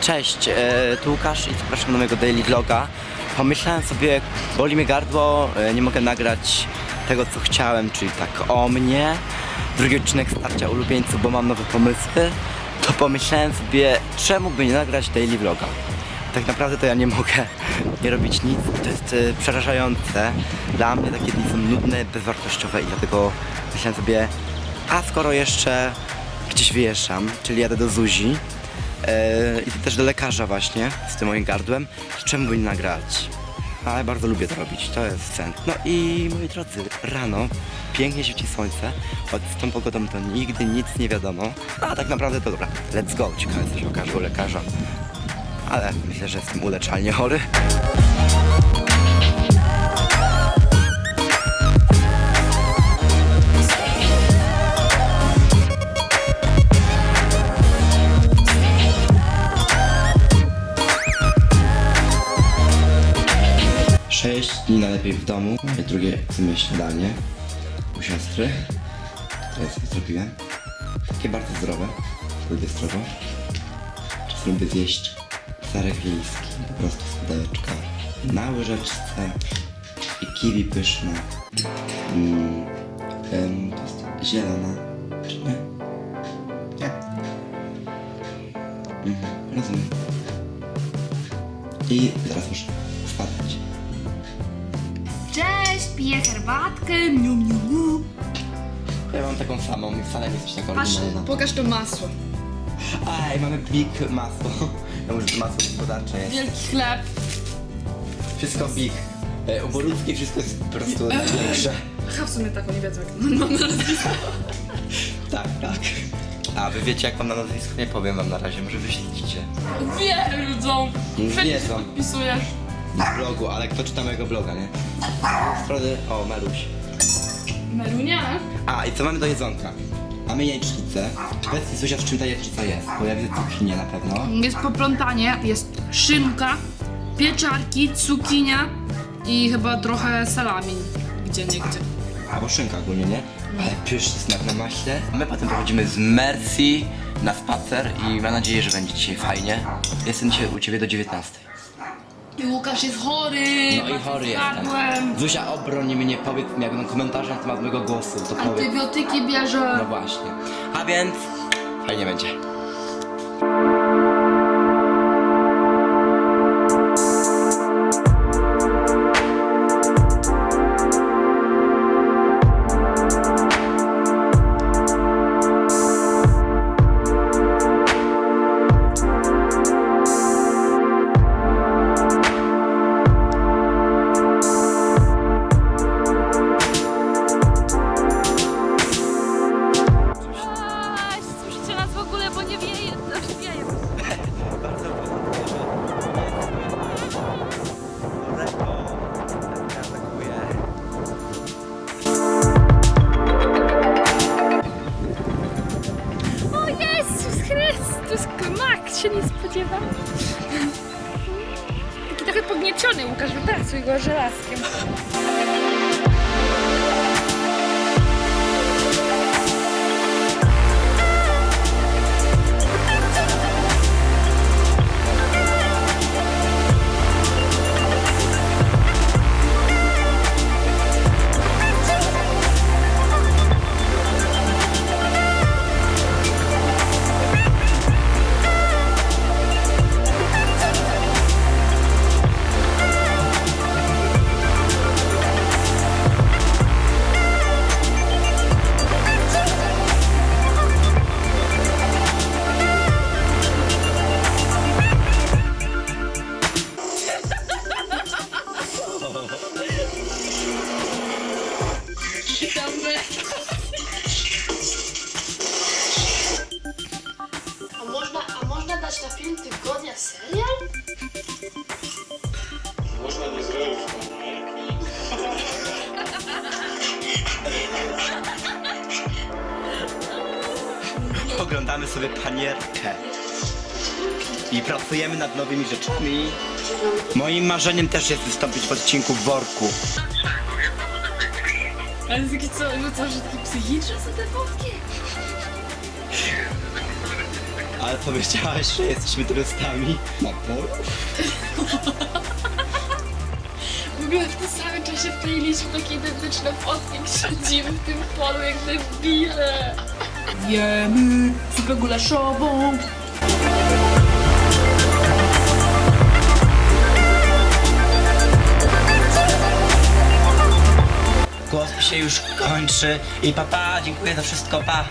Cześć, e, tu Łukasz i zapraszam do mojego daily vloga. Pomyślałem sobie, boli mnie gardło, e, nie mogę nagrać tego co chciałem, czyli tak o mnie. Drugi odcinek starcia ulubieńców, bo mam nowe pomysły. To pomyślałem sobie, czemu by nie nagrać daily vloga. Tak naprawdę to ja nie mogę nie robić nic, to jest e, przerażające. Dla mnie takie dni są nudne, bezwartościowe i dlatego myślałem sobie, a skoro jeszcze gdzieś wyjeżdżam, czyli jadę do Zuzi, i też do lekarza właśnie z tym moim gardłem, czemu by nie nagrać? A ja bardzo lubię to robić, to jest sen. No i moi drodzy, rano pięknie świeci słońce, choć z tą pogodą to nigdy nic nie wiadomo. A tak naprawdę to dobra, let's go, ciekawe co się okaże u lekarza. Ale myślę, że jestem uleczalnie chory. Sześć dni najlepiej w domu, moje drugie w sumie śniadanie u siostry, które sobie zrobiłem. Takie bardzo zdrowe, lubię zdrowo. Czasem lubię zjeść serek wiejski, po prostu z pudełeczka, na łyżeczce i kiwi pyszne. Mm, to jest zielona, czy nie? Nie. Mhm, rozumiem. I zaraz muszę spadać. Cześć, piję herbatkę. Miu, miu, miu. Ja mam taką samą i wcale nie jesteś taką Patrz, oryginalna. pokaż to masło. Aj, mamy big masło. Ja może to masło gospodarcze jest. Wielki chleb. Wszystko big. E, u Boruckiej wszystko jest po prostu największe. Aha, w sumie tak, oni wiedzą jak mam na nazwisko. Tak, tak. A wy wiecie jak mam na nazwisko? Nie powiem wam na razie, może wyśledzicie. Wiedzą. Wiedzą. Podpisujesz. Na blogu, ale kto czyta mojego bloga, nie? Strony, o, Meluś. Merunia. A, i co mamy do jedzonka? Mamy jajecznicę. Powiedz mi, Zuzia, w czym ta jajecznica jest? Bo ja widzę cukinię na pewno. Jest poplątanie, jest szynka, pieczarki, cukinia i chyba trochę salami. Gdzie nie gdzie. Albo szynka ogólnie, nie? Ale pyszny smak na maśle. My potem pochodzimy z Mercy na spacer i mam nadzieję, że będzie dzisiaj fajnie. Jestem dzisiaj u Ciebie do 19. I Łukasz jest chory. No i chory jestem. Gardłem. Zuzia, obroń mnie, powiedz mi, jak będą komentarze na temat mojego głosu, to powiedz. Antybiotyki bierze. No właśnie. A więc fajnie będzie. Się nie spodziewał. Taki trochę podnieciony Łukasz, wypracuj go żelazkiem. A można dać na film tygodnia serial? Oglądamy sobie panierkę. I pracujemy nad nowymi rzeczami. Moim marzeniem też jest wystąpić w odcinku w worku. Ale taki co, no co, że taki psychiczny są te fotki? Ale powiedziałeś, że jesteśmy turystami na polu? W ogóle w tym samym czasie wkleiliśmy takie identyczne fotki, jak siedzimy w tym polu jak debile. Jemy zupę gulaszową. Głos mi się już kończy i papa, dziękuję za wszystko, pa!